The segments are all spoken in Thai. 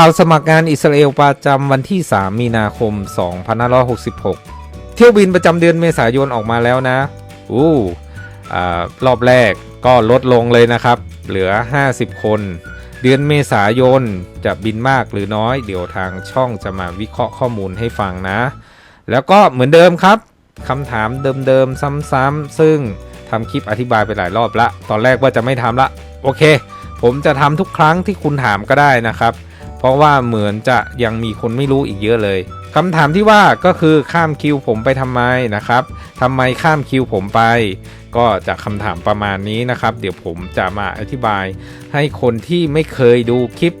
ข่าวสมัครงานอิสราเอลประจำวันที่ 3 มีนาคม 2566 เที่ยวบินประจำเดือนเมษายนออกมาแล้วนะ อู้อารอบแรกก็ลดลงเลยนะครับ เหลือ 50 คน เดือนเมษายนจะบินมากหรือน้อย เดี๋ยวทางช่องจะมาวิเคราะห์ข้อมูลให้ฟังนะ แล้วก็เหมือนเดิมครับคำถามเดิมๆ ซ้ำๆ ซึ่งทำคลิปอธิบายไปหลายรอบละ ตอนแรกว่าจะไม่ทำละ โอเค ผมจะทำทุกครั้งที่คุณถามก็ได้นะครับ เพราะว่าเหมือนจะยังมีคนไม่รู้อีกเยอะเลยคำถามที่ว่าก็คือข้ามคิวผมไปทำไมนะครับทำไมข้ามคิวผมไป ก็จะคำถามประมาณนี้นะครับ เดี๋ยวผมจะมาอธิบาย ให้คนที่ไม่เคยดูคลิป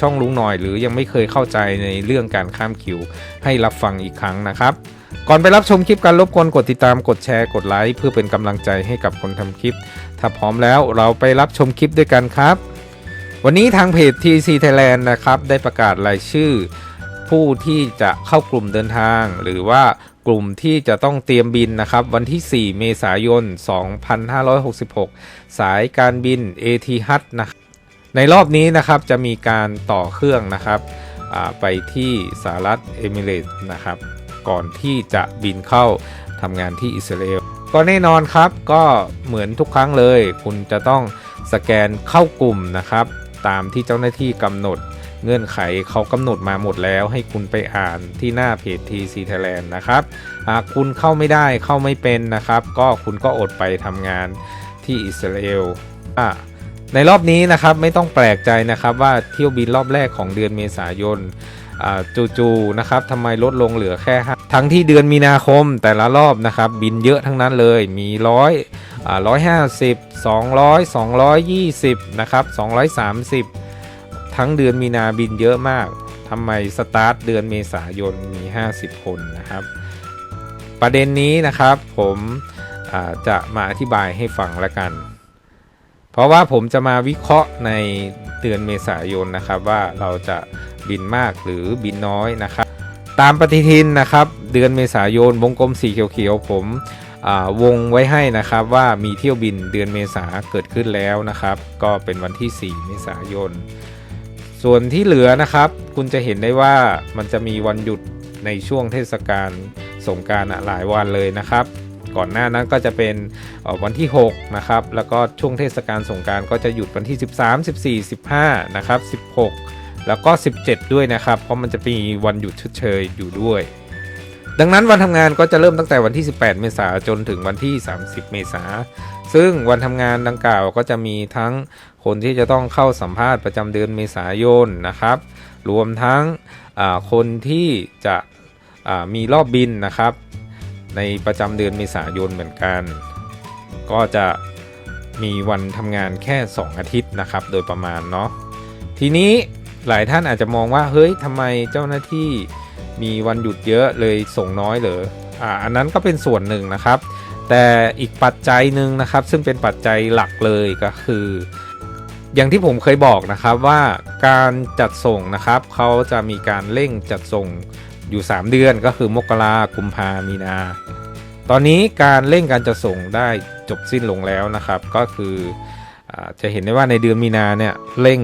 ช่องลุงหน่อย หรือยังไม่เคยเข้าใจในเรื่องการข้ามคิว ให้รับฟังอีกครั้งนะครับก่อนไปรับชมคลิปการรบกวนกดติดตามกดแชร์กดไลค์เพื่อเป็นกำลังใจให้กับคนทำคลิป ถ้าพร้อมแล้วเราไปรับชมคลิปด้วยกันครับ วันนี้ทางเพจ TC Thailand นะครับ ได้ประกาศรายชื่อ ผู้ที่จะเข้ากลุ่มเดินทาง หรือว่ากลุ่มที่จะต้องเตรียมบินนะครับ วันที่ 4 เมษายน 2566 สายการบิน AT h นะในรอบนี้นะครับจะมีการต่อเครื่องนะครับไปที่สหรัฐเอมิเรตส์นะครับ ก่อนที่จะบินเข้าทำงานที่อิสราเอลก็แน่นอนครับก็เหมือนทุกครั้งเลย คุณจะต้องสแกนเข้ากลุ่มนะครับ ตามที่เจ้าหน้าที่กำหนด เงื่อนไขเขากำหนดมาหมดแล้วให้คุณไปอ่านที่หน้าเพจ TC Thailand นะครับ หากคุณเข้าไม่ได้เข้าไม่เป็นนะครับ ก็คุณก็อดไปทำงานที่อิสราเอลอะในรอบนี้นะครับไม่ต้องแปลกใจนะครับว่าเที่ยวบินรอบแรกของเดือนเมษายนจู่ๆนะครับทำไมลดลงเหลือแค่ ทั้งที่เดือนมีนาคมแต่ละรอบนะครับ บินเยอะทั้งนั้นเลยมีร้อยร้อยห้าสิบสองร้อยสองร้อยยี่สิบนะครับสองร้อยสามสิบทั้งเดือนมีนาบินเยอะมากทำไมสตาร์ทเดือนเมษายนมี 50 คนนะครับ ประเด็นนี้นะครับผมจะมาอธิบายให้ฟังละกัน เพราะว่าผมจะมาวิเคราะห์ในเดือนเมษายนนะครับว่าเราจะบินมากหรือบินน้อยนะครับ ตามปฏิทินนะครับ เดือนเมษายนวงกลมสีเขียวๆผมวงไว้ให้นะครับว่ามีเที่ยวบินเดือนเมษาเกิดขึ้นแล้วนะครับ ก็เป็นวันที่ 4 เมษายน ส่วนที่เหลือนะครับ คุณจะเห็นได้ว่ามันจะมีวันหยุดในช่วงเทศกาลสงการหลายวันเลยนะครับ ก่อนหน้านั้นก็จะเป็นออวันที่ 6 นะครับ แล้วก็ช่วงเทศกาลสงการก็จะหยุดวันที่ 13 14 15 นะครับ 16 แล้วก็ 17 ด้วยนะครับ เพราะมันจะมีวันหยุดชดเชยอยู่ด้วย ดังนั้นวันทำงานก็จะเริ่มตั้งแต่วันที่ 18 เมษายนจนถึงวันที่ 30 เมษายนซึ่งวันทำงานดังกล่าวก็จะมีทั้งคนที่จะต้องเข้าสัมภาษณ์ประจำเดือนเมษายนนะครับ รวมทั้งคนที่จะมีรอบบินนะครับ ในประจำเดือนเมษายนเหมือนกัน ก็จะมีวันทำงานแค่ 2 อาทิตย์นะครับ โดยประมาณเนาะทีนี้ หลายท่านอาจจะมองว่าเฮ้ยทำไมเจ้าหน้าที่มีวันหยุดเยอะเลยส่งน้อยเหรออ่าอันนั้นก็เป็นส่วนหนึ่งนะครับ แต่อีกปัจจัยหนึ่งนะครับ ซึ่งเป็นปัจจัยหลักเลยก็คือ อย่างที่ผมเคยบอกนะครับว่าการจัดส่งนะครับเขาจะมีการเร่งจัดส่งอยู่ 3 เดือนก็คือมกรากุมภามีนา ตอนนี้การเร่งการจัดส่งได้จบสิ้นลงแล้วนะครับ ก็คืออจะเห็นได้ว่าในเดือนมีนาเนี่ยเร่ง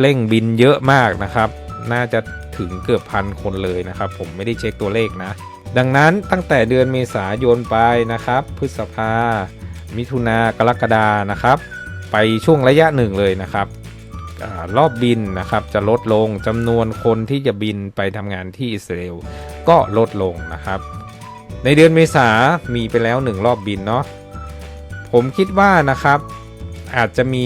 เร่งบินเยอะมากนะครับ น่าจะถึงเกือบพันคนเลยนะครับ ผมไม่ได้เช็คตัวเลขนะ ดังนั้นตั้งแต่เดือนเมษายนไปนะครับ พฤษภา มิถุนากรกฎานะครับ ไปช่วงระยะหนึ่งเลยนะครับรอบบินนะครับจะลดลงจำนวนคนที่จะบินไปทำงานที่อิสราเอลก็ลดลงนะครับ ในเดือนเมษามีไปแล้ว 1 รอบบินเนาะผมคิดว่านะครับอาจจะมี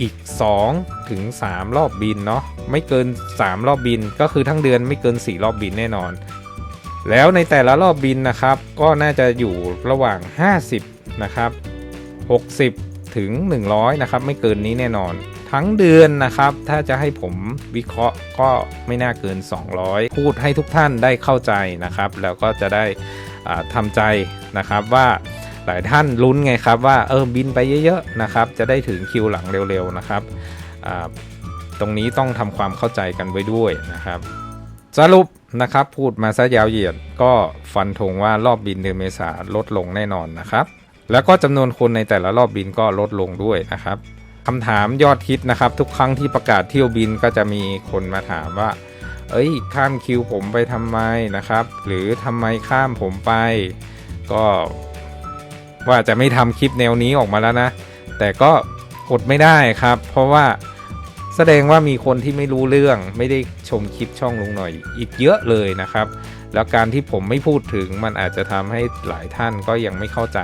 อีก 2 ถึง 3 รอบบินเนาะไม่เกิน 3 รอบบินก็คือทั้งเดือนไม่เกิน 4 รอบบินแน่นอน แล้วในแต่ละรอบบินนะครับ ก็น่าจะอยู่ระหว่าง 50 นะครับ 60 ถึง 100 นะครับ ไม่เกินนี้แน่นอน ทั้งเดือนนะครับ ถ้าจะให้ผมวิเคราะห์ก็ไม่น่าเกิน 200 พูดให้ทุกท่านได้เข้าใจนะครับ แล้วก็จะได้ทำใจนะครับว่าหลายท่านลุ้นไงครับว่าเออบินไปเยอะๆนะครับ จะได้ถึงคิวหลังเร็วๆนะครับ ตรงนี้ต้องทำความเข้าใจกันไว้ด้วยนะครับ สรุปนะครับพูดมาซะยาวเหยียดก็ฟันธงว่ารอบบินเดือนเมษาลดลงแน่นอนนะครับ แล้วก็จำนวนคนในแต่ละรอบบินก็ลดลงด้วยนะครับคำถามยอดฮิตนะครับ ทุกครั้งที่ประกาศเที่ยวบินก็จะมีคนมาถามว่า เอ้ย ข้ามคิวผมไปทำไมนะครับ หรือทำไมข้ามผมไป ก็ว่าจะไม่ทำคลิปแนวนี้ออกมาแล้วนะ แต่ก็อดไม่ได้ครับ เพราะว่า แสดงว่ามีคนที่ไม่รู้เรื่องไม่ได้ชมคลิปช่องลุงหน่อยอีกเยอะเลยนะครับ แล้วการที่ผมไม่พูดถึงมันอาจจะทำให้หลายท่านก็ยังไม่เข้าใจ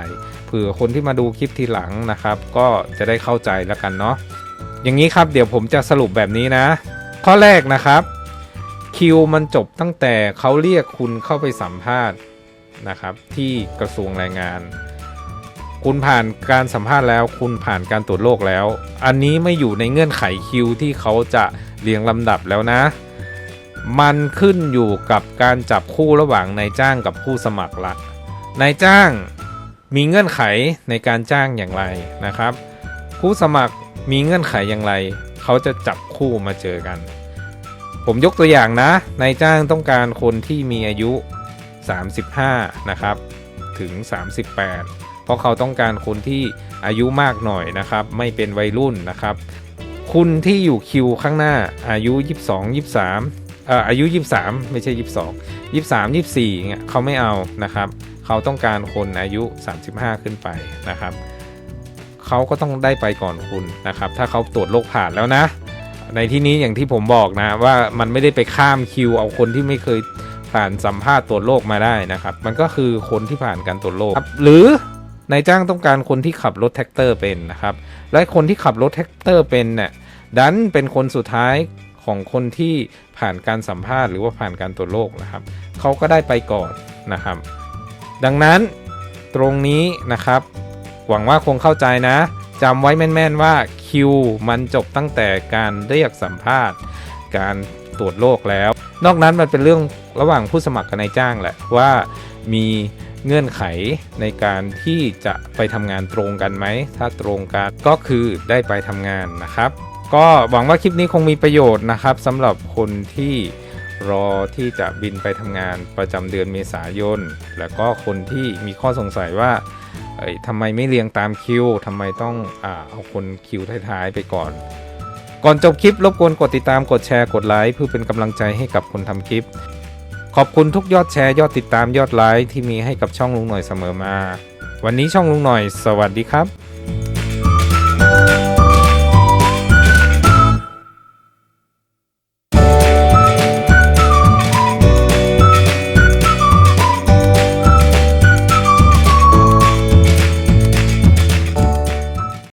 เผื่อคนที่มาดูคลิปทีหลังนะครับ ก็จะได้เข้าใจแล้วกันเนาะอย่างนี้ครับเดี๋ยวผมจะสรุปแบบนี้นะ ข้อแรกนะครับคิวมันจบตั้งแต่เขาเรียกคุณเข้าไปสัมภาษณ์นะครับที่กระทรวงแรงงาน คุณผ่านการสัมภาษณ์แล้ว คุณผ่านการตรวจโรคแล้ว อันนี้ไม่อยู่ในเงื่อนไขคิวที่เขาจะเรียงลำดับแล้วนะ มันขึ้นอยู่กับการจับคู่ระหว่างนายจ้างกับผู้สมัครละนายจ้างมีเงื่อนไขในการจ้างอย่างไรนะครับ ผู้สมัครมีเงื่อนไขอย่างไร เขาจะจับคู่มาเจอกัน ผมยกตัวอย่างนะนายจ้างต้องการคนที่มีอายุ 35 นะครับ ถึง 38 ราะเขาต้องการคนที่อายุมากหน่อยนะครับ ไม่เป็นวัยรุ่นนะครับ คุณที่อยู่คิวข้างหน้าอายุ 22 23เอ่ออายุ 23 ไม่ใช่ 22 23 24เงี้ยเขาไม่เอานะครับ เขาต้องการคนอายุ 35 ขึ้นไปนะครับเขาก็ต้องได้ไปก่อนคุณนะครับ ถ้าเขาตรวจโรคผ่านแล้วนะ ในที่นี้อย่างที่ผมบอกนะว่ามันไม่ได้ไปข้ามคิว เอาคนที่ไม่เคยผ่านสัมภาษณ์ตรวจโรคมาได้นะครับ มันก็คือคนที่ผ่านการตรวจโรคหรือ นายจ้างต้องการคนที่ขับรถแท็กเตอร์เป็นนะครับ และคนที่ขับรถแท็กเตอร์เป็นเนี่ยดันเป็นคนสุดท้ายของคนที่ผ่านการสัมภาษณ์หรือว่าผ่านการตรวจโรคนะครับเขาก็ได้ไปก่อนนะครับ ดังนั้นตรงนี้นะครับ หวังว่าคงเข้าใจนะจำไว้แม่น ๆ ว่าคิวมันจบตั้งแต่การเรียกสัมภาษณ์ การตรวจโรคแล้ว นอกนั้นมันเป็นเรื่องระหว่างผู้สมัครกับนายจ้างแหละว่ามี เงื่อนไขในการที่จะไปทำงานตรงกันไหม ถ้าตรงกันก็คือได้ไปทำงานนะครับ ก็หวังว่าคลิปนี้คงมีประโยชน์นะครับสำหรับคนที่รอที่จะบินไปทำงานประจำเดือนเมษายน แล้วก็คนที่มีข้อสงสัยว่าทำไมไม่เรียงตามคิวทำไมต้องอเอาคนคิวท้ายๆไปก่อน ก่อนจบคลิปรบกวนกดติดตามกดแชร์กดไลค์เพื่อเป็นกำลังใจให้กับคนทำคลิป ขอบคุณทุกยอดแชร์ยอดติดตามยอดไลค์ที่มีให้กับช่องลุงหน่อยเสมอมา วันนี้ช่องลุงหน่อย สวัสดีครับ